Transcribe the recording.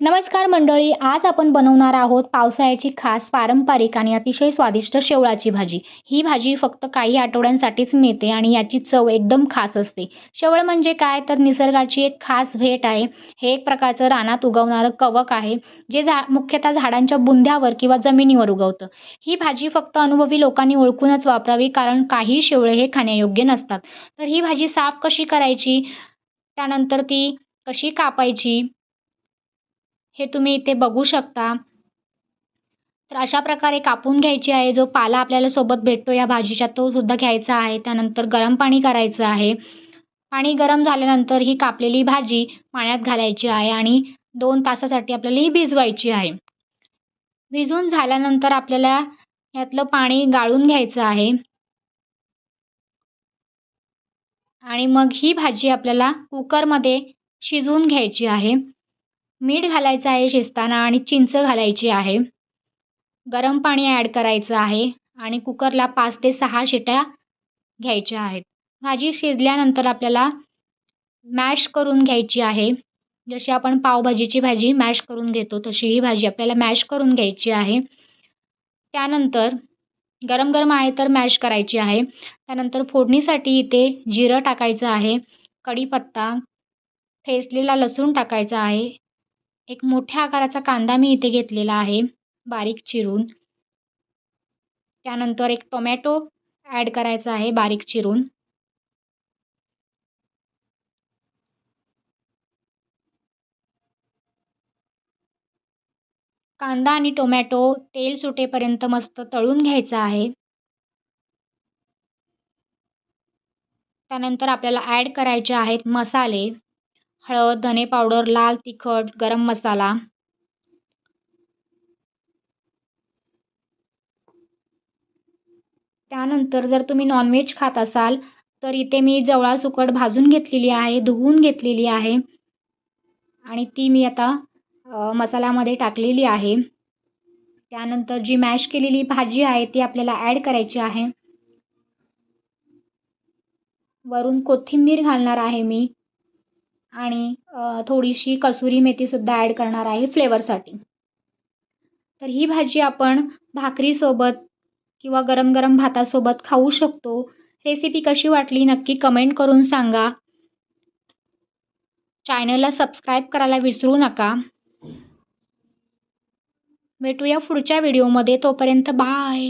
नमस्कार मंडळी आज आपण बनवणार आहोत पावसाळ्याची खास पारंपरिक आणि अतिशय स्वादिष्ट शेवळाची भाजी. ही भाजी फक्त काही आठवड्यांसाठीच मिळते आणि याची चव एकदम खास असते. शेवळ म्हणजे काय? तर निसर्गाची एक खास भेट आहे. हे एक प्रकारचं रानात उगवणारं कवक आहे जे झा मुख्यतः झाडांच्या बुंध्यावर किंवा जमिनीवर उगवतं. ही भाजी फक्त अनुभवी लोकांनी ओळखूनच वापरावी कारण काही शेवळे हे खाण्यायोग्य नसतात. तर ही भाजी साफ कशी करायची? त्यानंतर ती कशी कापायची? हे तुम्ही इथे बघू शकता. तर अशा प्रकारे कापून घ्यायची आहे. जो पाला आपल्याला सोबत भेटतो या भाजीच्या तो सुद्धा घ्यायचा आहे. त्यानंतर गरम पाणी करायचं आहे. पाणी गरम झाल्यानंतर ही कापलेली भाजी पाण्यात घालायची आहे आणि दोन तासासाठी आपल्याला ही भिजवायची आहे. भिजून झाल्यानंतर आपल्याला यातलं पाणी गाळून घ्यायचं आहे. आणि मग ही भाजी आपल्याला कुकरमध्ये शिजवून घ्यायची आहे. मीठ घालायचं आहे शिजताना आणि चिंच घालायची आहे. गरम पाणी ॲड करायचं आहे आणि कुकरला पाच ते सहा शिट्या घ्यायच्या आहेत. भाजी शिजल्यानंतर आपल्याला मॅश करून घ्यायची आहे. जशी आपण पावभाजीची भाजी मॅश करून घेतो तशी ही भाजी आपल्याला मॅश करून घ्यायची आहे. त्यानंतर गरम गरम आहे तर मॅश करायची आहे. त्यानंतर फोडणीसाठी इथे जिरं टाकायचं आहे. कढीपत्ता ठेचलेला लसूण टाकायचा आहे. एक मोठ्या आकाराचा कांदा मी इथे घेतलेला आहे बारीक चिरून. त्यानंतर एक टोमॅटो ॲड करायचा आहे बारीक चिरून. कांदा आणि टोमॅटो तेल सुटेपर्यंत मस्त तळून घ्यायचा आहे. त्यानंतर आपल्याला ॲड करायचे आहेत मसाले. हळद धने पावडर लाल तिखट गरम मसाला. त्यानंतर जर तुम्ही नॉनव्हेज खात असाल तर इथे मी जवळा सुकट भाजून घेतलेली आहे धुवून घेतलेली आहे. आणि ती मी आता मसाल्यामध्ये टाकलेली आहे. त्यानंतर जी मॅश केलेली भाजी आहे ती आपल्याला ॲड करायची आहे. वरून कोथिंबीर घालणार आहे मी. आणि थोडीशी कसुरी मेथीसुद्धा ॲड करणार आहे फ्लेवरसाठी तर ही भाजी आपण भाकरीसोबत किंवा गरम गरम भातासोबत खाऊ शकतो. रेसिपी कशी वाटली नक्की कमेंट करून सांगा. चॅनलला सबस्क्राईब करायला विसरू नका. भेटूया पुढच्या व्हिडिओमध्ये तोपर्यंत बाय